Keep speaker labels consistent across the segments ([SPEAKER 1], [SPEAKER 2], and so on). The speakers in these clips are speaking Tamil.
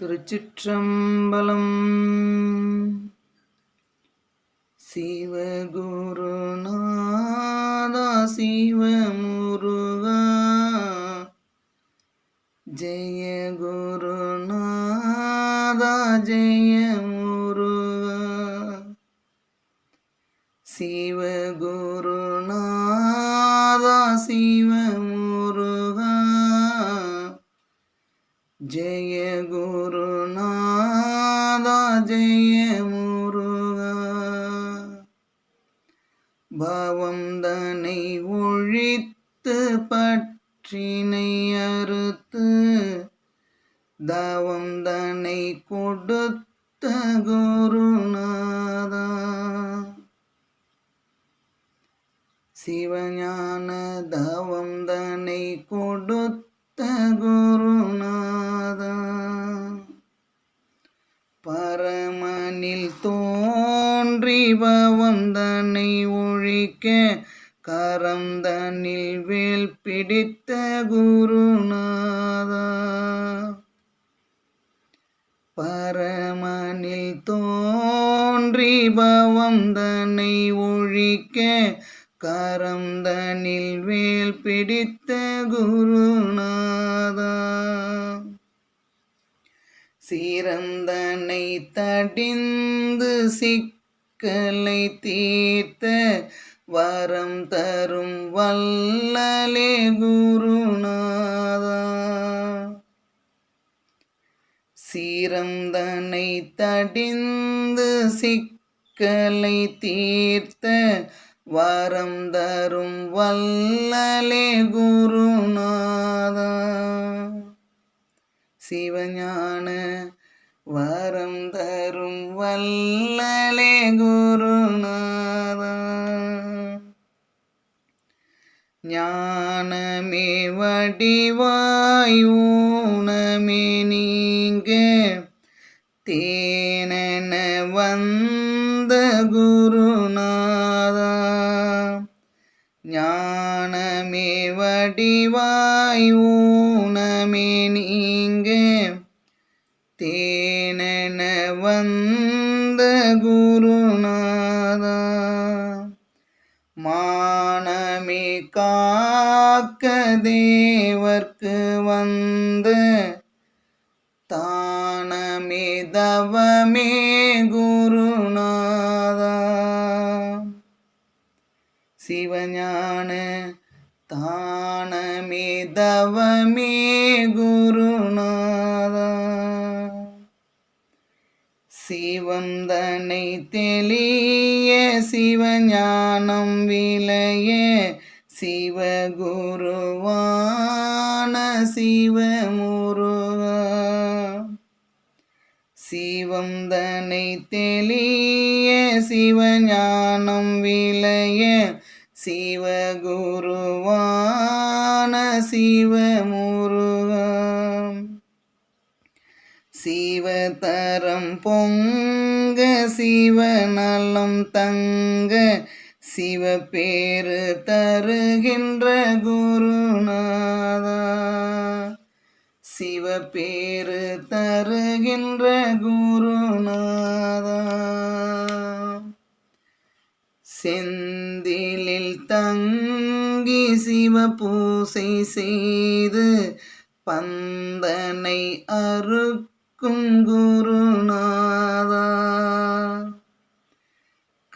[SPEAKER 1] திருச்சிற்றம்பலம். சிவகுருநாதா சிவமுருகா. ஜெய குருநாதா ஜெய முருகா சிவகுருநாதா சிவ ஜெய குருநாதா ஜெய முருகா. பாவம் தனை ஒழித்து பற்றினை அறுத்து தவம் தனை கொடுத்த குருநாதா. சிவஞான தவம் தனை கொடுத்த குரு தோன்றி பவம் தன்னை ஒழிக்க கரம் தன்னில் வேல் பிடித்த குருநாதா. பரமனில் தோன்றி பவம் தன்னை ஒழிக்க கரம் தனில் வேல் பிடித்த குருநாதா. சிறந்தனை தடிந்து சிக்கலை தீர்த்த வரம் தரும் வல்லலே குருநாதா. சீரந்தனை தடிந்து சிக்கலை தீர்த்த வரம் தரும் வல்லலே குருநாதா. சிவஞான வரம் தரும் வல்லலே குருநாதா ஞானமே வடிவாய் ஊனமே நீங்க தேனென வந்த குருநாதா ஞானமே வடிவாய் ஊனமே வந்த குருநாதா. மானமே காக்க தேவர்க்கு வந்த தானமே தவமே குருநாதா. சிவஞான தானமே தவமே குருநாதா. சிவம் தனை தெளிய சிவஞானம் விளைய சிவகுருவான சிவமுருகா. சிவம் தனை தெளிய சிவஞானம் விளைய சிவகுருவான சிவமு கரம் பொங்க சிவநலம் தங்க சிவப்பேறு தருகின்ற குருநாதா. சிவப்பேறு தருகின்ற குருநாதா. செந்திலில் தங்கி சிவபூசை செய்து பந்தனை அறுக்கும் குருநாதா.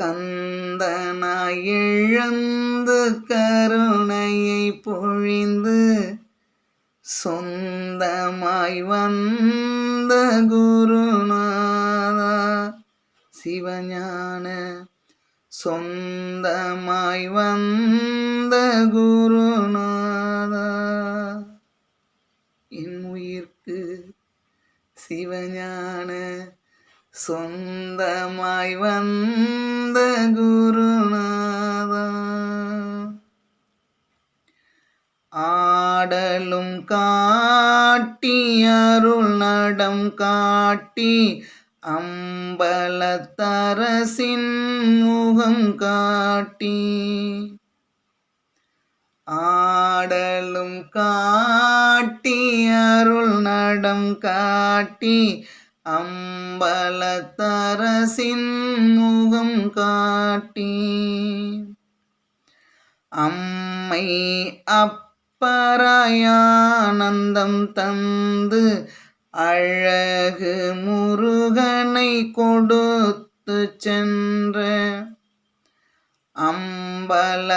[SPEAKER 1] கந்தனாய் இழந்து கருணையை பொழிந்து சொந்தமாய் வந்த குருநாதா. சிவஞான சொந்தமாய் வந்த குரு சிவஞான சொந்தமாய் வந்த குருநாதா ஆடலும் காட்டி அருள் நடம் காட்டி அம்பலத்தரசின் முகம் காட்டி ஆடலும் காட்டி அருள் நடம் காட்டி அம்பலத்தரசின் முகம் காட்டி. அம்மை அப்பராயானந்தம் தந்து அழகு முருகனை கொடுத்து சென்ற அம்பலத்தரசே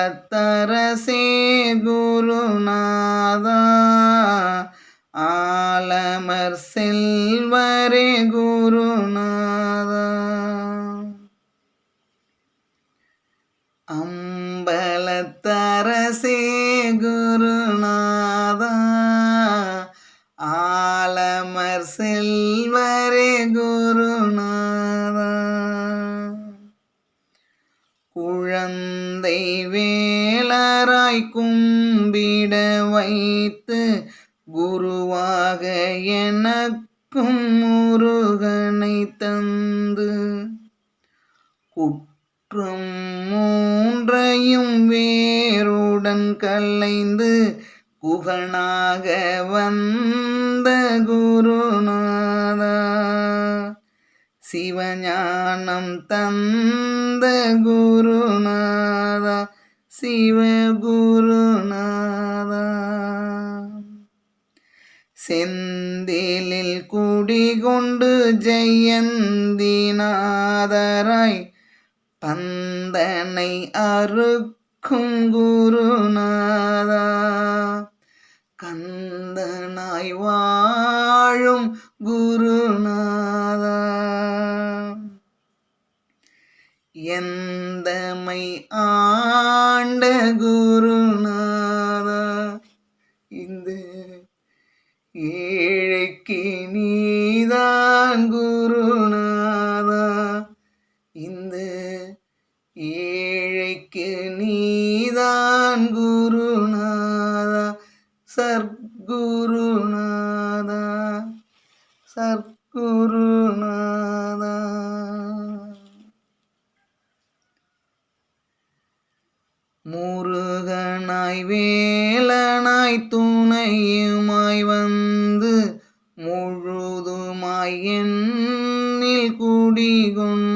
[SPEAKER 1] குருநாதா ஆலமர் செல்வரே குருநாதா. குழந்தை வேளராய் கும்பிட வைத்து குருவாக எனக்கும் முருகனை தந்து. குற்றம் மூன்றையும் வேருடன் கலைந்து குகனாக வந்த சிவஞானம் தந்த குருநாதா சிவகுருநாதா. செந்திலில் குடிகொண்டு ஜெயந்திநாதராய் பந்தனை அறுக்கும் குருநாதா. கந்தனாய் வாழும் குருநாதா. எந்தமை ஆண்ட குருநாதா? இந்த ஏழைக்கு நீதான் குருநாதா? இந்த ஏழைக்கு நீதான் குருநாதா? சர்க்குருநாதா? சர்க்குருநாதா முருகனாய் வேலனாய் துணையுமாய் வந்து முழுதுமாய் என்னில் குடிகொண்டு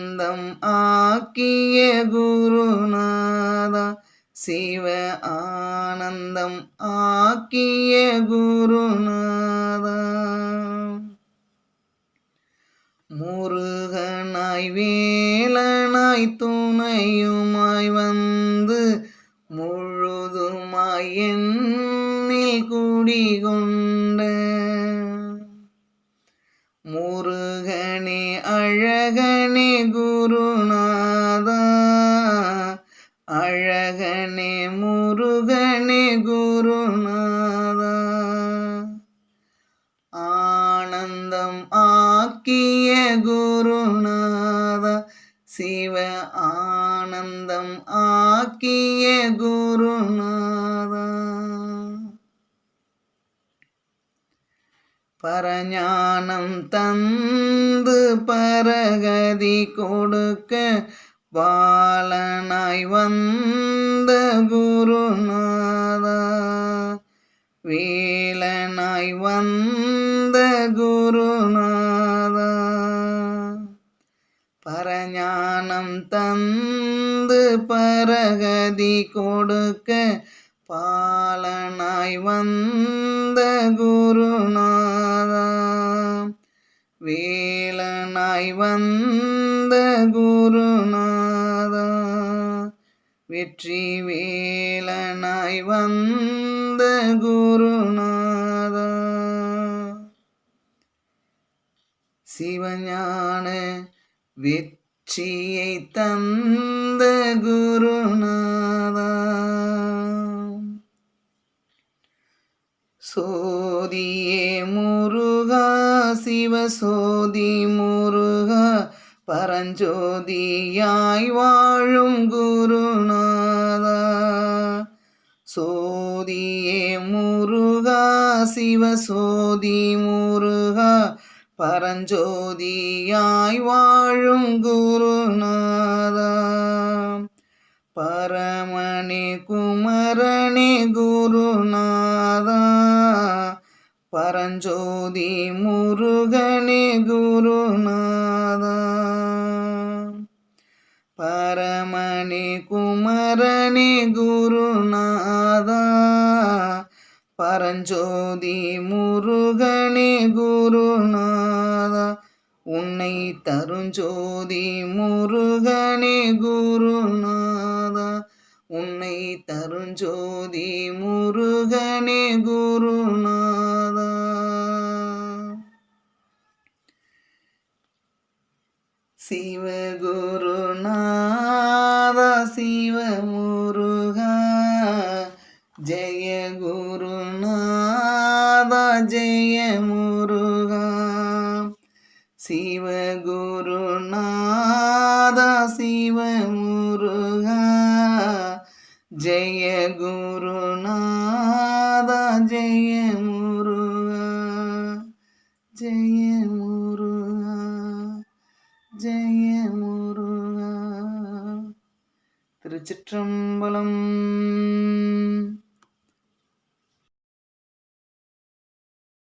[SPEAKER 1] ஆனந்தம் ஆக்கிய குருநாதா சிவ ஆனந்தம் ஆக்கிய குருநாதா முருகனாய் வேலனாய் துணையுமாய் வந்து முழுதுமாய் என்னில் குடிகொண்ட அழகனே குருநாதா அழகனே முருகனே குருநாதா. ஆனந்தம் ஆக்கிய குருநாதா சிவ ஆனந்தம் ஆக்கிய குருநாதா. பரஞானம் தந்து பரகதி கொடுக்க பாலனாய் வந்த குருநாதா. வேலனாய் வந்த குருநாதா. பரஞானம் தந்து பரகதி கொடுக்க பாலனாய் வந்த குருநாதா. வேலனாய் வந்த குருநாதா. வெற்றி வேலனாய் வந்த குருநாதா. சிவஞான வெற்றியை தந்த குருநாதா. சோதியே முருகா சிவசோதி முருகா பரஞ்சோதியாய் வாழும் குருநாதா. சோதியே முருகா சிவசோதி முருகா பரஞ்சோதியாய் வாழும் குருநாதா. பரமணி குமரணி குருநாதா. பரஞ்சோதி முருகனே குருநாதா. பரமணி குமரணி குருநாதா. பரஞ்சோதி முருகனே குருநாதா. உன்னை தருஞ்சோதி முருகனே குருநாதா. உன்னை தருஞ்சோதி முருகனே குருநாதா. சிவகுருநாத சிவமுருகா. ஜெய குருநாத ஜெய முருகா சிவகுருநாத சிவமுருகா. ஜெய குருநாதா